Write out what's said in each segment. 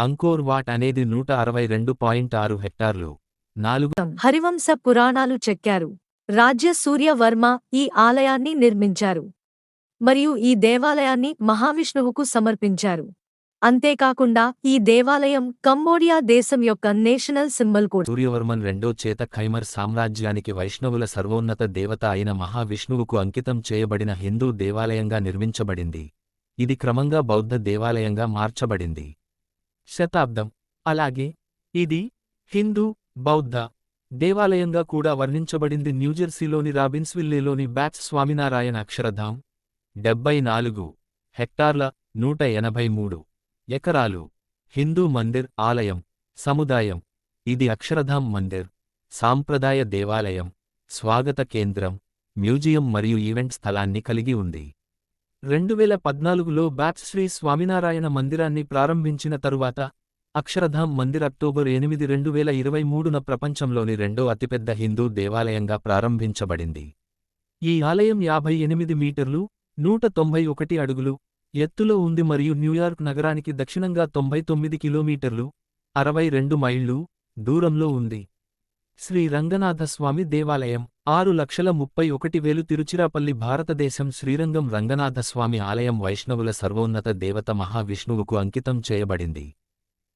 Angkor what అనేది నూట అరవై రెండు పాయింట్ ఆరు హెక్టార్లు. నాలుగు హరివంశ పురాణాలు చెక్కారు. రాజ్య సూర్యవర్మ ఈ ఆలయాన్ని నిర్మించారు. మరియు ఈ దేవాలయాన్ని మహావిష్ణువుకు సమర్పించారు. అంతేకాకుండా ఈ దేవాలయం కంబోడియా దేశం యొక్క నేషనల్ సింబల్ కూడా. సూర్యవర్మన్ రెండో చేత ఖైమర్ సామ్రాజ్యానికి వైష్ణవుల సర్వోన్నత దేవత అయిన మహావిష్ణువుకు అంకితం చేయబడిన హిందూ దేవాలయంగా నిర్మించబడింది. ఇది క్రమంగా బౌద్ధ దేవాలయంగా మార్చబడింది. శతాబ్దం. అలాగే ఇది హిందూ బౌద్ధ దేవాలయంగా కూడా వర్ణించబడింది. న్యూజెర్సీలోని రాబిన్స్విల్లేలోని బ్యాట్స్ స్వామినారాయణ అక్షరధాం డెబ్బై నాలుగు హెక్టార్ల నూట ఎనభై మూడు ఎకరాలు. హిందూ మందిర్ ఆలయం సముదాయం. ఇది అక్షరధాం మందిర్ సాంప్రదాయ దేవాలయం స్వాగత కేంద్రం మ్యూజియం మరియు ఈవెంట్ స్థలాన్ని కలిగి ఉంది. రెండువేల పద్నాలుగులో బ్యాచ్ శ్రీ స్వామినారాయణ మందిరాన్ని ప్రారంభించిన తరువాత అక్షరధామ్ మందిర్ అక్టోబర్ ఎనిమిది రెండు వేల ఇరవై మూడున ప్రపంచంలోని రెండో అతిపెద్ద హిందూ దేవాలయంగా ప్రారంభించబడింది. ఈ ఆలయం యాభై ఎనిమిది మీటర్లు నూట తొంభై ఒకటి అడుగులు ఎత్తులో ఉంది మరియు న్యూయార్క్ నగరానికి దక్షిణంగా తొంభై తొమ్మిది కిలోమీటర్లు అరవై రెండు మైళ్ళు దూరంలో ఉంది. శ్రీ రంగనాథస్వామి దేవాలయం ఆరు లక్షల ముప్పై ఒకటి వేలు తిరుచిరాపల్లి భారతదేశం శ్రీరంగం రంగనాథస్వామి ఆలయం వైష్ణవుల సర్వోన్నత దేవత మహావిష్ణువుకు అంకితం చేయబడింది.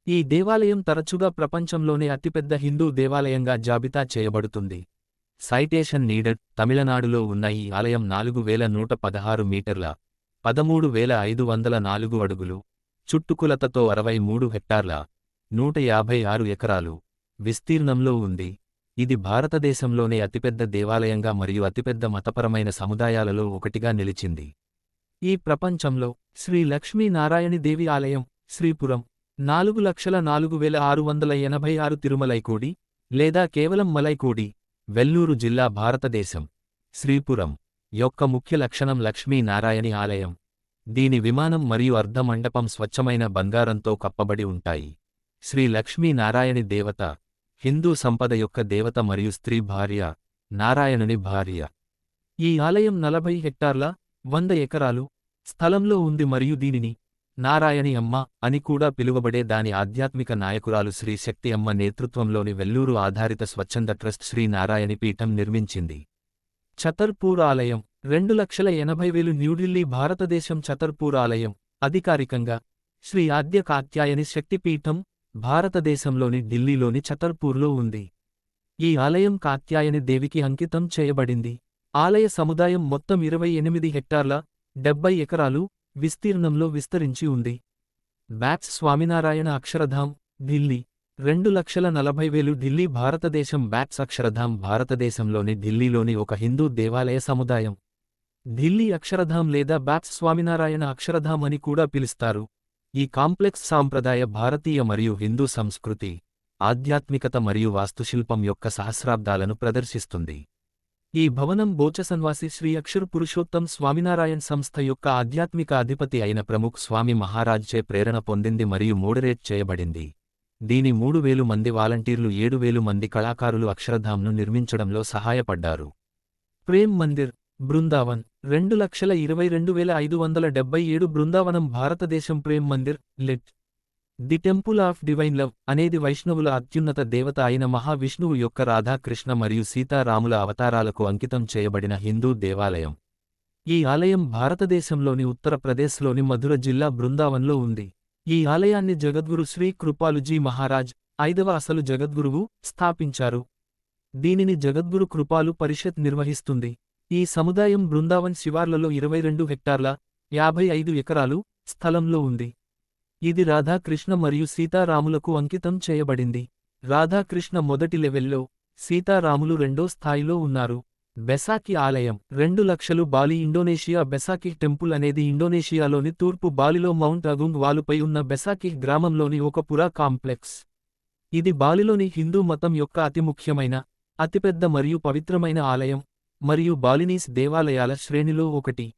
ఈ దేవాలయం తరచుగా ప్రపంచంలోనే అతిపెద్ద హిందూ దేవాలయంగా జాబితా చేయబడుతుంది. సైటేషన్ నీడెడ్ తమిళనాడులో ఉన్న ఈ ఆలయం నాలుగు వేల నూట పదహారు మీటర్ల పదమూడు వేల ఐదు వందల నాలుగు అడుగులు చుట్టుకులతతో అరవై మూడు హెక్టార్ల నూట యాభై ఆరు ఎకరాలు విస్తీర్ణంలో ఉంది. ఇది భారతదేశంలోనే అతిపెద్ద దేవాలయంగా మరియు అతిపెద్ద మతపరమైన సముదాయాలలో ఒకటిగా నిలిచింది. ఈ ప్రపంచంలో శ్రీ లక్ష్మీనారాయణి దేవి ఆలయం శ్రీపురం నాలుగు లక్షల నాలుగు వేల ఆరు వందల ఎనభై ఆరు తిరుమలైకోడి లేదా కేవలం మలైకోడి వెల్లూరు జిల్లా భారతదేశం. శ్రీపురం యొక్క ముఖ్య లక్షణం లక్ష్మీనారాయణి ఆలయం. దీని విమానం మరియు అర్ధమండపం స్వచ్ఛమైన బంగారంతో కప్పబడి ఉంటాయి. శ్రీ లక్ష్మీనారాయణి దేవత హిందూ సంపద యొక్క దేవత మరియు స్త్రీ భార్య నారాయణుని భార్య. ఈ ఆలయం నలభై హెక్టార్ల వంద ఎకరాలు స్థలంలో ఉంది మరియు దీనిని నారాయణి అమ్మ అని కూడా పిలువబడే దాని ఆధ్యాత్మిక నాయకురాలు శ్రీ శక్తి అమ్మ నేతృత్వంలోని వెల్లూరు ఆధారిత స్వచ్ఛంద ట్రస్ట్ శ్రీ నారాయణి పీఠం నిర్మించింది. ఛతర్పూర్ ఆలయం రెండు లక్షల ఎనభై వేలు న్యూఢిల్లీ భారతదేశం ఛతర్పూర్ ఆలయం అధికారికంగా శ్రీ ఆద్య కాత్యాయని శక్తిపీఠం భారతదేశంలోని ఢిల్లీలోని ఛతర్పూర్లో ఉంది. ఈ ఆలయం కాత్యాయని దేవికి అంకితం చేయబడింది. ఆలయ సముదాయం మొత్తం ఇరవై ఎనిమిది హెక్టార్ల డెబ్బై ఎకరాలు విస్తీర్ణంలో విస్తరించి ఉంది. బ్యాచ్ స్వామినారాయణ అక్షరధాం ఢిల్లీ. రెండు లక్షల నలభై వేలు ఢిల్లీ భారతదేశం బ్యాట్స్ అక్షరధాం భారతదేశంలోని ఢిల్లీలోని ఒక హిందూ దేవాలయ సముదాయం. ఢిల్లీ అక్షరధాం లేదా బ్యాట్స్ స్వామినారాయణ అక్షరధాం అని కూడా పిలుస్తారు. ఈ కాంప్లెక్స్ సాంప్రదాయ భారతీయ మరియు హిందూ సంస్కృతి ఆధ్యాత్మికత మరియు వాస్తుశిల్పం యొక్క సహస్రాబ్దాలను ప్రదర్శిస్తుంది. ఈ భవనం బోచసన్వాసి శ్రీ అక్షర్ పురుషోత్తం స్వామినారాయణ్ సంస్థ యొక్క ఆధ్యాత్మిక అధిపతి అయిన ప్రముఖ్ స్వామి మహారాజ్చే ప్రేరణ పొందింది మరియు మోడరేట్ చేయబడింది. దీని మూడు వేలు మంది వాలంటీర్లు ఏడు వేలు మంది కళాకారులు అక్షరధాంను నిర్మించడంలో సహాయపడ్డారు. ప్రేమ్ మందిర్ బృందావన్ రెండు లక్షల ఇరవై రెండు వేల ఐదు వందల డెబ్బై ఏడు బృందావనం భారతదేశం Prem Mandir let. The temple of divine love అనేది వైష్ణవుల అత్యున్నత దేవత అయిన మహావిష్ణువు యొక్క రాధాకృష్ణ మరియు సీతారాముల అవతారాలకు అంకితం చేయబడిన హిందూ దేవాలయం. ఈ ఆలయం భారతదేశంలోని ఉత్తరప్రదేశ్లోని మధుర జిల్లా బృందావన్లో ఉంది. ఈ ఆలయాన్ని జగద్గురు శ్రీ కృపాలుజీ మహారాజ్ ఐదవ అసలు జగద్గురువు స్థాపించారు. దీనిని జగద్గురు కృపాలు పరిషత్ నిర్వహిస్తుంది. ఈ సముదాయం బృందావన్ శివార్లలో ఇరవై రెండు హెక్టార్ల యాభై ఐదు ఎకరాలు స్థలంలో ఉంది. ఇది రాధాకృష్ణ మరియు సీతారాములకు అంకితం చేయబడింది. రాధాకృష్ణ మొదటి లెవెల్లో సీతారాములు రెండో స్థాయిలో ఉన్నారు. బెసాకి ఆలయం రెండు లక్షలు బాలి ఇండోనేషియా బెసాకి టెంపుల్ అనేది ఇండోనేషియాలోని తూర్పు బాలిలో మౌంట్ అగుంగ్ వాలుపై ఉన్న బెసాకి గ్రామంలోని ఒక పురా కాంప్లెక్స్. ఇది బాలిలోని హిందూ మతం యొక్క అతి ముఖ్యమైన అతిపెద్ద మరియు పవిత్రమైన ఆలయం. మరియు బాలినీస్ దేవాలయాల శ్రేణిలో ఒకటి.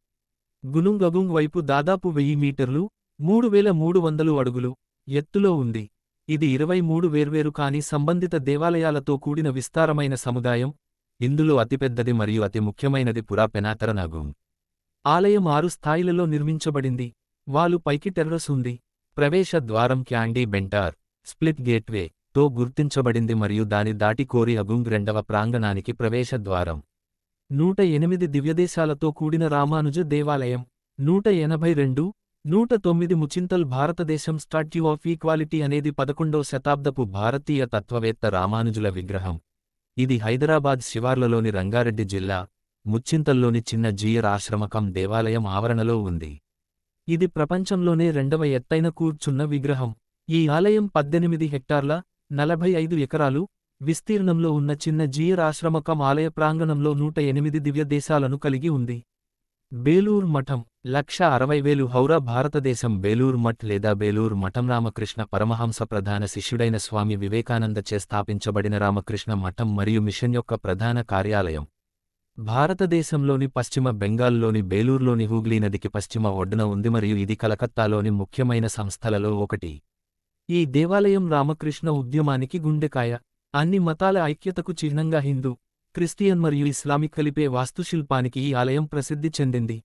గునుంగగుంగ్ వైపు దాదాపు వెయ్యి మీటర్లు మూడు వేల మూడు వందలు అడుగులు ఎత్తులో ఉంది. ఇది ఇరవై మూడు వేర్వేరు కాని సంబంధిత దేవాలయాలతో కూడిన విస్తారమైన సముదాయం. ఇందులో అతిపెద్దది మరియు అతి ముఖ్యమైనది పురా ఆలయం ఆరు స్థాయిలలో నిర్మించబడింది. వాలు పైకి టెర్రస్ ఉంది. ప్రవేశ ద్వారం క్యాండీ బెంటార్ స్ప్లిట్ గేట్వే తో గుర్తించబడింది మరియు దాని దాటి కోరి అగుంగ్ రెండవ ప్రాంగణానికి ప్రవేశ ద్వారం. నూట ఎనిమిది దివ్యదేశాలతో కూడిన రామానుజ దేవాలయం నూట ఎనభై రెండు నూట తొమ్మిది ముచింతల్ భారతదేశం స్టాట్యూ ఆఫ్ ఈక్వాలిటీ అనేది పదకొండో శతాబ్దపు భారతీయ తత్వవేత్త రామానుజుల విగ్రహం. ఇది హైదరాబాద్ శివార్లలోని రంగారెడ్డి జిల్లా ముచ్చింతల్లోని చిన్న జీయర్ ఆశ్రమకం దేవాలయం ఆవరణలో ఉంది. ఇది ప్రపంచంలోనే రెండవ ఎత్తైన కూర్చున్న విగ్రహం. ఈ ఆలయం పద్దెనిమిది హెక్టార్ల నలభై ఐదు ఎకరాలు విస్తీర్ణంలో ఉన్న చిన్న జీయర్ ఆశ్రమకం ఆలయ ప్రాంగణంలో నూట ఎనిమిది దివ్య దేశాలను కలిగి ఉంది. బేలూర్ మఠం లక్ష అరవై వేలు హౌరా భారతదేశం బేలూర్ మఠ్ లేదా బేలూర్ మఠం రామకృష్ణ పరమహంస ప్రధాన శిష్యుడైన స్వామి వివేకానంద చే స్థాపించబడిన రామకృష్ణ మఠం మరియు మిషన్ యొక్క ప్రధాన కార్యాలయం. భారతదేశంలోని పశ్చిమ బెంగాల్లోని బేలూర్లోని హూగ్లీ నదికి పశ్చిమ ఒడ్డున ఉంది మరియు ఇది కలకత్తాలోని ముఖ్యమైన సంస్థలలో ఒకటి. ఈ దేవాలయం రామకృష్ణ ఉద్యమానికి గుండెకాయ అన్ని మతాల ఐక్యతకు చిహ్నంగా హిందూ క్రిస్టియన్ మరియు ఇస్లామిక్ కలిపే వాస్తుశిల్పానికి ఈ ఆలయం ప్రసిద్ధి చెందింది.